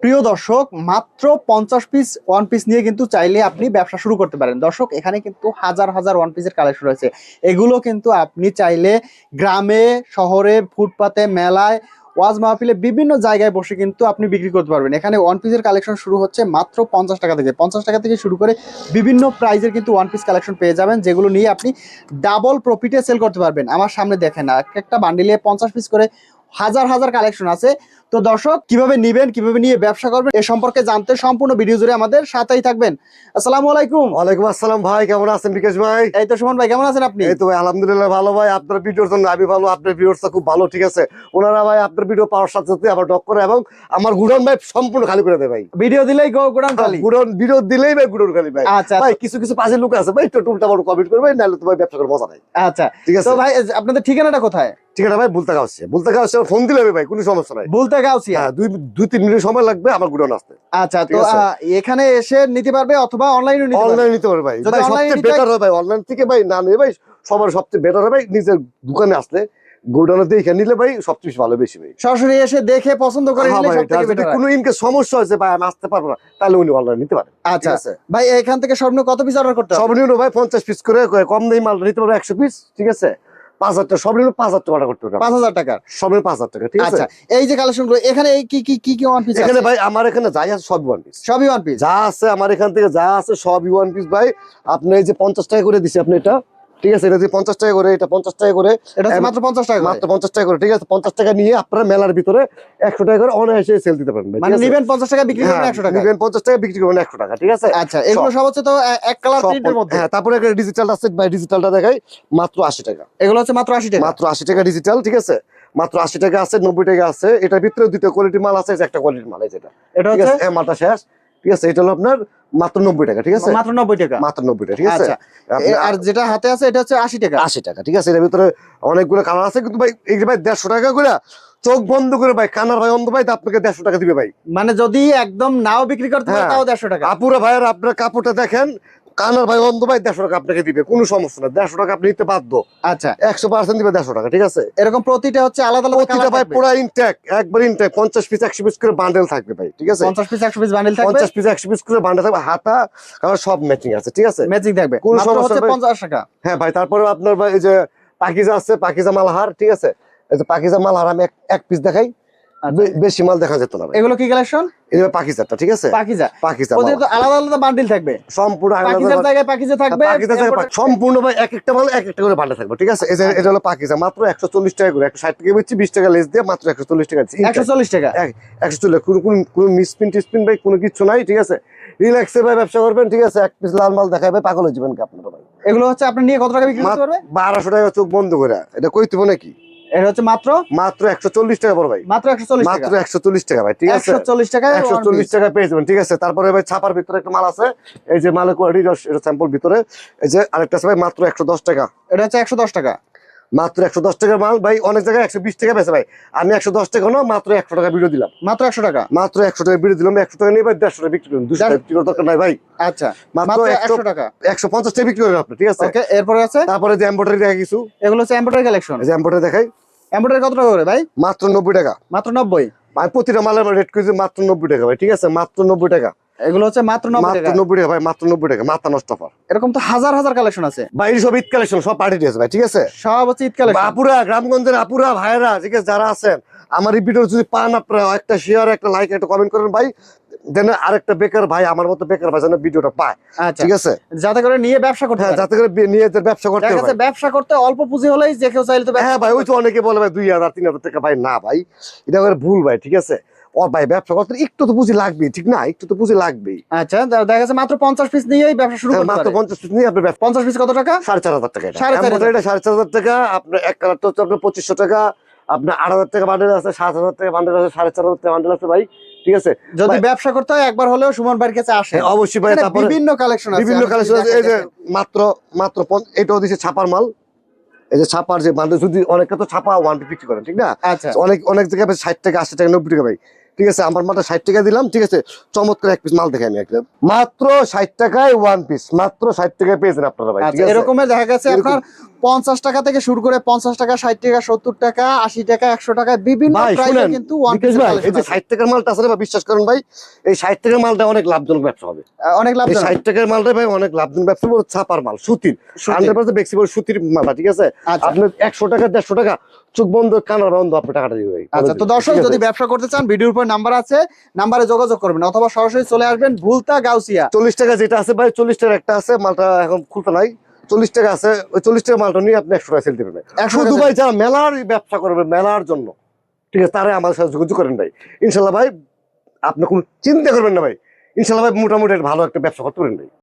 প্রিয় দর্শক, মাত্র পঞ্চাশ পিস ওয়ান পিস নিয়ে কিন্তু চাইলে আপনি ব্যবসা শুরু করতে পারেন। দর্শক, এখানে কিন্তু হাজার হাজার ওয়ান পিসের কালেকশন রয়েছে। এগুলো কিন্তু আপনি চাইলে গ্রামে, শহরে, ফুটপাতে, মেলায়, ওয়াজ মাহফিলে বিভিন্ন জায়গায় বসে কিন্তু আপনি বিক্রি করতে পারবেন। এখানে ওয়ান পিসের কালেকশন শুরু হচ্ছে মাত্র পঞ্চাশ টাকা থেকে। পঞ্চাশ টাকা থেকে শুরু করে বিভিন্ন প্রাইজের কিন্তু ওয়ান পিস কালেকশন পেয়ে যাবেন, যেগুলো নিয়ে আপনি ডাবল প্রফিটে সেল করতে পারবেন। আমার সামনে দেখেন, এক একটা বান্ডিলে পঞ্চাশ পিস করে হাজার হাজার কালেকশন আছে। তো দর্শক কীভাবে নিবেন কীভাবে নিয়ে ব্যবসা করবেন এ সম্পর্কে জানতে সম্পূর্ণ ভিডিও জুড়ে আমাদের সাথেই থাকবেন। আসসালামু আলাইকুম। ওয়ালাইকুম আসসালাম ভাই কেমন আছেন বিকাশ ভাই? এই তো সুমন ভাই কেমন আছেন আপনি? এই তো ভাই আলহামদুলিল্লাহ ভালো ভাই আপনার ভিডিওর জন্য আমি ভালো আপনার ভিডিওটা খুব ভালো ঠিক আছে? ওনারা ভাই আপনার ভিডিও পাওয়ার সাথে সাথে আবার ডক করে এবং আমার গুডন ভাই সম্পূর্ণ খালি করে দেয় ভাই। ভিডিও দিলেই গো গোডাউন খালি? গুডন ভিডিও দিলেই ভাই গুডন খালি ভাই। আচ্ছা ভাই কিছু কিছু পাশে লোক আছে ভাই একটু টুলটা বড় কমেন্ট করবে নাহলে তো ভাই ব্যবসা করে মজা নাই। আচ্ছা ঠিক আছে? তো ভাই আপনাদের ঠিকানাটা কোথায়? ঠিকানা ভাই বলতে গাচ্ছে বলতে গাচ্ছে ফোন দিলে ভাই কোনো সমস্যা নাই। বলতে গাউছিয়া হ্যাঁ দুই দুই তিন মিনিট সময় লাগবে আমার গুডন আসতে। আচ্ছা তো এখানে এসে নিতে পারবে অথবা অনলাইনে নিতে পারবে? অনলাইন নিতে পারবে ভাই। ভাই সবচেয়ে বেটার হবে ভাই অনলাইন থেকে ভাই না নিয়ে ভাই সবার সবচেয়ে বেটার হবে নিজের দোকানে আসলে। গোডাউনে দেখে নিলে ভাই সবচেয়ে বেশি ভালো বেশি ভাই। সরাসরি এসে দেখে পছন্দ করে হ্যাঁ নিলে সবথেকে। কোনো ইনকে সমস্যা হয়েছে ভাই আমি আসতে পারব না তাহলে উনি অনলাইন নিতে পারেন আচ্ছা ভাই এখান থেকে সর্বনিম্ন কত পিস অর্ডার করতে হবে? সর্বনিম্ন ভাই পঞ্চাশ পিস করে কম দামি মাল নিতে পারব একশো পিস ঠিক আছে? পাঁচ হাজার টাকা সর্বনিম্ন পাঁচ হাজার টাকা করতে পারব। পাঁচ হাজার সর্বনিম্ন পাঁচ হাজার টাকা ঠিক আছে? আচ্ছা এই যে কালেকশনগুলো এখানে এই কি কি কি কি ওয়ান পিস এখানে ভাই আমার এখানে যাই আছে সব ওয়ান পিস সবই ওয়ান পিস যা আছে আমার এখান থেকে যা আছে সবই ওয়ান পিস ভাই। আপনি এই যে পঞ্চাশ টাকা করে দিছি আপনি এটা ঠিক আছে এটা দিয়ে পঞ্চাশ টাকা করে এটা পঞ্চাশ টাকা করে। এটা মাত্র পঞ্চাশ টাকা মাত্র পঞ্চাশ টাকা করে ঠিক আছে পঞ্চাশ টাকা নিয়ে আপনারা মেলার ভিতরে একশো টাকা করে অনায়াসে সেল দিতে পারবেন মানে নিবেন পঞ্চাশ টাকা বিক্রি করবেন হ্যাঁ, একশো টাকা। নিবেন পঞ্চাশ টাকা বিক্রি করবেন একশো টাকা ঠিক আছে? আচ্ছা এগুলো সব হচ্ছে তো এক কালার প্রিন্টের মধ্যে? হ্যাঁ তারপরে একটা ডিজিটাল আছে ভাই ডিজিটালটা দেখাই মাত্র আশি টাকা। এগুলো হচ্ছে মাত্র আশি টাকা? মাত্র আশি টাকা ডিজিটাল ঠিক আছে? মাত্র আশি টাকা আছে নব্বই টাকা আছে এটার ভিতরে দুটো কোয়ালিটির মাল আছে একটা কোয়ালিটির মাল যেটা এটা। ঠিক হচ্ছে? আছে মালটা শেষ ঠিক আছে এটা হলো আপনার মাত্র নব্বই টাকা ঠিক আছে? মাত্র নব্বই টাকা। মাত্র নব্বই টাকা ঠিক আছে? আচ্ছা আর যেটা হাতে আছে এটা হচ্ছে আশি টাকা। আশি টাকা ঠিক আছে? এর ভিতরে অনেকগুলো কালার আছে কিন্তু ভাই এই ভাই দেড়শো টাকা করে চোখ বন্ধ করে ভাই কানার ভাই অন্ধ ভাই আপনাকে দেড়শো টাকা দিবে ভাই। মানে যদি একদম নাও বিক্রি করতে হ্যাঁ। তাও দেড়শো টাকা। আপুরা ভাইয়ের আপনার কাপড়টা দেখেন কানার ভাই অন্ধ ভাই দেড়শো টাকা আপনাকে দিবে কোনো সমস্যা না। দেড়শো টাকা আপনি নিতে বাধ্য। আচ্ছা। একশো পার্সেন্ট দিবে দেড়শো টাকা ঠিক আছে? এরকম প্রতিটা হচ্ছে আলাদা আলাদা প্রতিটা ভাই পুরো ইনটেক একবার ইনটেক পঞ্চাশ পিস একশো পিস করে বান্ডেল থাকবে ভাই ঠিক আছে? পঞ্চাশ পিস একশো পিস বান্ডিল থাকবে। পঞ্চাশ পিস একশো পিস করে বান্ডেল থাকবে হাতা কারণ সব ম্যাচিং আছে ঠিক আছে? ম্যাচিং থাকবে। কোনো সমস্যা পঞ্চাশ টাকা। হ্যাঁ ভাই তারপরে আপনার ভাই এই যে পাকিজা আছে পাকিজা মালহার ঠিক আছে? এই যে পাকিজা মালহার আমি এক- পিস দেখাই। বেশি মাল দেখা যেত না এগুলো কি কালেকশন এই যে পাকিজাটা ঠিক আছে? পাকিজা পাকিজা প্রতিটা তো আলাদা আলাদা বান্ডিল থাকবে। সম্পূর্ণ পাকিজার জায়গায় পাকিজা থাকবে পাকিজা সম্পূর্ণ ভাই এক একটা মাল এক একটা করে বান্ডেল থাকবে ঠিক আছে? এটা হলো পাকিজা মাত্র একশো চল্লিশ টাকা করে একশো ষাট টাকা বেচছি বিশ টাকা লেস দিয়ে মাত্র একশো চল্লিশ টাকা দিচ্ছি। একশো চল্লিশ টাকা? একশো চল্লিশ কোনো কোনো মিসপিন টিসপিন ভাই কোনো কিছু নাই ঠিক আছে? রিল্যাক্সে ভাই ব্যবসা করবেন ঠিক আছে? এক পিস লাল মাল ভাই পাগল হয়ে যাবেন কি আপনারা ভাই। এগুলো হচ্ছে আপনি নিয়ে কত টাকা বিক্রি করতে পারবে বারোশো টাকা চোখ বন্ধ করে এটা কই দিব নাকি? এটা হচ্ছে মাত্র? মাত্র একশো চল্লিশ টাকা বড় ভাই। মাত্র টাকা? মাত্র একশো চল্লিশ টাকা ভাই ঠিক আছে? টাকা টাকা পেয়ে যাবেন ঠিক আছে? তারপরে ভাই ছাপার ভিতরে একটা মাল আছে এই যে মালের কোয়ালিটি এটা স্যাম্পল ভিতরে এই যে আরেকটা আছে ভাই মাত্র একশো দশ টাকা। এটা হচ্ছে একশো দশ টাকা। মাত্র একশো দশ টাকা মাল ভাই অনেক জায়গায় একশো বিশ টাকা পেয়েছে ভাই। আমি একশো দশ টাকা না মাত্র একশো টাকা ভিডিও দিলাম। মাত্র একশো টাকা? মাত্র একশো টাকা ভিডিও দিলাম একশো টাকা নিয়ে ভাই দেড়শো টাকা বিক্রি করুন দুশো টাকা বিক্রি করার দরকার নাই ভাই। আচ্ছা মাত্র একশো টাকা। একশো পঞ্চাশ টাকা বিক্রি আপনি ঠিক আছে? এরপরে আছে? তারপরে যে এম্বয়ডারি দেখা কিছু। এগুলো হচ্ছে কালেকশন এই যে এম্বয়ডারি দেখাই। এমব্রয়ডারি কত টাকা করে ভাই? মাত্র নব্বই টাকা। মাত্র নব্বই? ভাই প্রতিটা মালের রেট করেছি মাত্র নব্বই টাকা ভাই ঠিক আছে? মাত্র নব্বই টাকা। এগুলো হচ্ছে মাত্র নব্বই মাত্র টাকা। নব্বই টাকা ভাই মাত্র নব্বই টাকা মাথা নষ্ট অফার এরকম তো হাজার হাজার কালেকশন আছে। ভাই সব ঈদ কালেকশন সব পার্টি ড্রেস ভাই ঠিক আছে? সব হচ্ছে ঈদ কালেকশন আপুরা গ্রামগঞ্জের আপুরা ভাইরা ঠিক আছে যারা আছেন আমার এই ভিডিও যদি পান আপনারা একটা শেয়ার একটা লাইক একটা কমেন্ট করেন ভাই। দেন আরেকটা বেকার ভাই আমার মতো বেকার ভাই যেন ভিডিওটা পায় আচ্ছা। ঠিক আছে? যাতে করে নিয়ে ব্যবসা করতে হ্যাঁ যাতে করে নিয়ে ব্যবসা করতে পারে যাচ্ছে ব্যবসা করতে অল্প পুঁজি হলেই যে কেউ চাইলে তো হ্যাঁ ভাই ওই তো অনেকে বলে ভাই দুই হাজার তিন হাজার টাকা ভাই না ভাই এটা করে ভুল ভাই ঠিক আছে? ও ভাই ব্যবসা করতে একটু তো পুঁজি লাগবেই ঠিক না? একটু তো পুঁজি লাগবেই। আচ্ছা দেখা যাচ্ছে মাত্র পঞ্চাশ পিস নিয়েই ব্যবসা শুরু হ্যাঁ, করতে মাত্র পঞ্চাশ পিস নিয়ে আপনার পঞ্চাশ পিস কত টাকা? সাড়ে চার হাজার টাকা এটা। সাড়ে চার হাজার। টাকা আপনার এক কালারটা হচ্ছে আপনার পঁচিশশো টাকা আপনার আট হাজার টাকা বান্ডেল আছে সাত হাজার টাকা বান্ডেল আছে সাড়ে চার হাজার টাকা বান্ডেল আছে ভাই ঠিক আছে? যদি ব্যবসা করতে হয় একবার হলেও সুমন ভাইয়ের কাছে আসে। হ্যাঁ, অবশ্যই ভাই তারপরে বিভিন্ন কালেকশন আছে বিভিন্ন কালেকশন আছে এই যে মাত্র মাত্র এটাও দিচ্ছে ছাপার মাল। এই যে ছাপার যে বান্ধব যদি অনেকে তো ছাপা ওয়ান বিক্রি করেন ঠিক না? আচ্ছা। অনেক অনেক জায়গায় ষাট টাকা আশি টাকা নব্বই টাকা ভাই। ঠিক আছে আমার মাথায় ষাট টাকা দিলাম ঠিক আছে চমৎকার এক পিস মাল দেখে আমি একদম। মাত্র ষাট টাকায় ওয়ান পিস মাত্র ষাট টাকায় পেয়েছেন আপনারা ভাই আচ্ছা এরকমের দেখা গেছে এরকম- আপনার পঞ্চাশ টাকা থেকে শুরু করে পঞ্চাশ টাকা ষাট টাকা সত্তর টাকা আশি টাকা একশো টাকা বিভিন্ন কিন্তু ষাট টাকার মালটা ভাই, বিশ্বাস করেন ভাই এই ষাট টাকার মালটা অনেক লাভজনক ব্যবসা হবে। অনেক লাভ ষাট টাকার মালটা ভাই অনেক লাভজনক ব্যবসা বলে ছাপার মাল সুতির। হান্ড্রেড পার্সেন্ট বেক্সিবল সুতির মালটা ঠিক আছে? আচ্ছা। আপনার একশো টাকা দেড়শো টাকা চোখ বন্ধ কানার বন্ধ আপনি টাকাটা ভাই। আচ্ছা তো দর্শক যদি ব্যবসা করতে চান ভিডিওর উপর নাম্বার আছে নাম্বারে যোগাযোগ করবেন অথবা সরাসরি চলে আসবেন ভুলতা গাউসিয়া। চল্লিশ টাকা যেটা আছে ভাই চল্লিশ টাকার একটা আছে মালটা এখন খুলতে নাই। চল্লিশ টাকা আছে ওই চল্লিশ টাকা মালটা নিয়ে আপনি একশো টাকা সেল দেবেন। একশো ভাই যারা মেলার ব্যবসা করবে মেলার জন্য ঠিক আছে তারাই আমাদের সাথে যোগাযোগ করেন ভাই। ইনশাল্লাহ ভাই আপনি কোনো চিন্তা করবেন না ভাই। ইনশাল্লাহ ভাই মোটামুটি ভালো একটা ব্যবসা করতে পারেন ভাই।